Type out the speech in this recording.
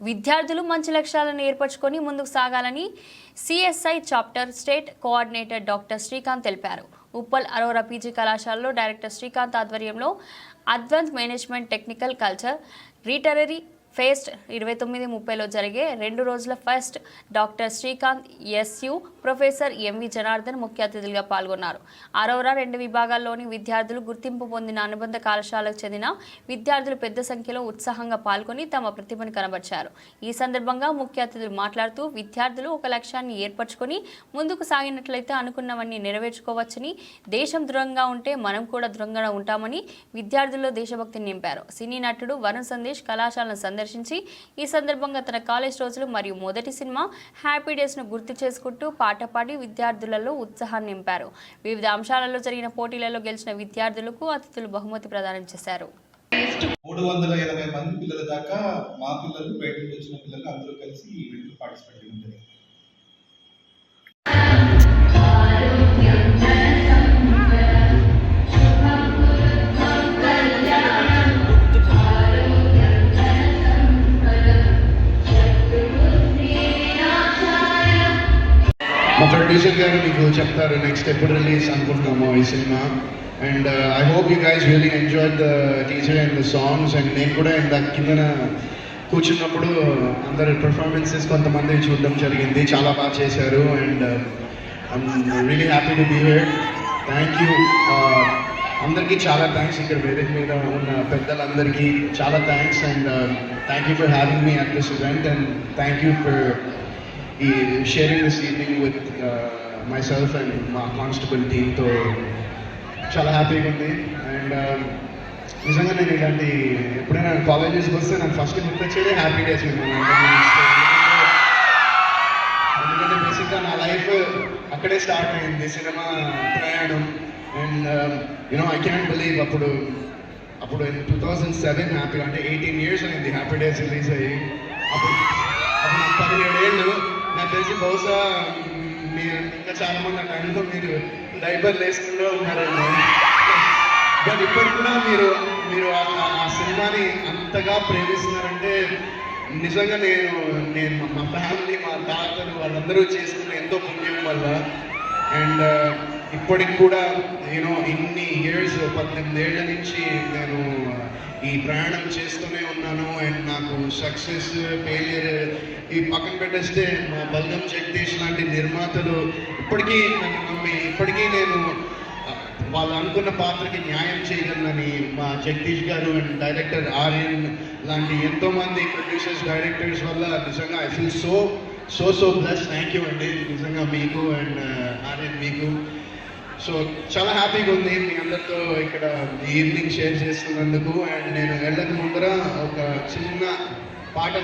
విద్యార్థులు మంచి లక్ష్యాలను ఏర్పరచుకొని ముందుకు సాగాలని CSI chapter state coordinator doctor Srikanth తెలిపారు. ఉప్పల్ అరోరా పీజీ కళాశాలలో డైరెక్టర్ శ్రీకాంత్ ఆధ్వర్యంలో advance management technical culture literary fest ఇరవై తొమ్మిది ముప్పైలో జరిగే రెండు రోజుల first doctor Srikanth SU professor MV Janardhan ముఖ్య అతిథులుగా పాల్గొన్నారు. అరోరా రెండు విభాగాల్లోని విద్యార్థులు గుర్తింపు పొందిన అనుబంధ కళాశాలకు చెందిన విద్యార్థులు పెద్ద సంఖ్యలో ఉత్సాహంగా పాల్గొని తమ ప్రతిభను కనబర్చారు. ఈ సందర్భంగా ముఖ్య అతిథులు మాట్లాడుతూ విద్యార్థులు ఒక లక్ష్యాన్ని ఏర్పరచుకొని ముందుకు సాగినట్లయితే అనుకున్నవన్నీ నెరవేర్చుకోవచ్చని దేశం దృఢంగా ఉంటే మనం కూడా దృఢంగా ఉంటామని విద్యార్థుల్లో దేశభక్తిని నింపారు. సినీ నటుడు వరుణ్ సందేశ్ కళాశాలను సందర్శించి ఈ సందర్భంగా తన కాలేజ్ రోజులు మరియు మొదటి సినిమా హ్యాపీ డేస్ను గుర్తు చేసుకుంటూ పాట పాడి విద్యార్థులలో ఉత్సాహాన్ని నింపారు. వివిధ అంశాలలో జరిగిన పోటీలలో గెలిచిన విద్యార్థులకు అతిథులు బహుమతి ప్రదానం చేశారు. మూడు వందల ఇరవై మంది పిల్లల దాకా మా పిల్లలు బయట నుంచి వచ్చిన పిల్లలు అందరూ కలిసి ఈ ఈవెంట్లో పార్టిసిపేట్ చేయడం జరిగింది. మా ప్రొడ్యూసర్ గారు మీకు చెప్తారు నెక్స్ట్ ఎప్పుడు రిలీజ్ అనుకుంటున్నాము ఈ cinema? And I hope you guys really enjoy the teacher and the songs and నేను కూడా దాని కిందన కూర్చున్నప్పుడు అందరి పెర్ఫార్మెన్సెస్ కొంతమంది చూడడం జరిగింది చాలా బాగా చేశారు and I'm really happy to be here thank you అందరికీ చాలా థ్యాంక్స్ ఇక్కడ వేదిక మీద ఉన్న పెద్దలందరికీ చాలా thanks and thank you for having me at this event and thank you for ఈ sharing this evening with myself and మా కానిస్టేబుల్ టీమ్తో చాలా హ్యాపీగా ఉంది. అండ్ um, నిజంగా నేను ఇలాంటి ఎప్పుడైనా కాలేజెస్కి వస్తే నాకు ఫస్ట్ గుర్తొచ్చేదే హ్యాపీ డేస్ ఎందుకంటే బేసిక్గా నా లైఫ్ అక్కడే స్టార్ట్ అయింది సినిమా ప్రయాణం. And you know I can believe అప్పుడు అప్పుడు టూ థౌజండ్ సెవెన్ హ్యాపీ అంటే ఎయిటీన్ ఇయర్స్ అయింది హ్యాపీ డేస్ రిలీజ్ అయ్యి. అప్పుడు అప్పుడు పదిహేడు ఏళ్ళు. నాకు తెలిసి బహుశా మీరు ఇంకా చాలా మంది నాకు మీరు డైపర్ వేసుకుంటూ ఉన్నారండి. బట్ ఇప్పటికి కూడా మీరు మీరు ఆ సినిమాని అంతగా ప్రేమిస్తున్నారంటే నిజంగా నేను నేను మా- మా ఫ్యామిలీ మా తాతలు వాళ్ళందరూ చేసుకున్న ఎంతో పుణ్యం వల్ల. అండ్ ఇప్పటికి కూడా నేను ఇన్ని ఇయర్స్ పద్దెనిమిది ఏళ్ళ నుంచి నేను ఈ ప్రయాణం చేస్తూనే ఉన్నాను అండ్ నాకు సక్సెస్ ఫెయిలియర్ ఈ పక్కన పెట్టేస్తే మా బల్గం జగదీష్ లాంటి నిర్మాతలు ఇప్పటికీ నన్ను నమ్మి ఇప్పటికీ నేను వాళ్ళు అనుకున్న పాత్రకి న్యాయం చేయగలనని మా జగదీష్ గారు అండ్ డైరెక్టర్ ఆర్యన్ లాంటి ఎంతోమంది ప్రొడ్యూసర్స్ డైరెక్టర్స్ వల్ల నిజంగా I feel so so so plus thank you అండి. నిజంగా మీకు అండ్ ఆర్యన్ మీకు. సో చాలా హ్యాపీగా ఉంది మీ అందరితో ఇక్కడ ఈవినింగ్ షేర్ చేస్తున్నందుకు. అండ్ నేను వెళ్ళక ముందర ఒక చిన్న పాట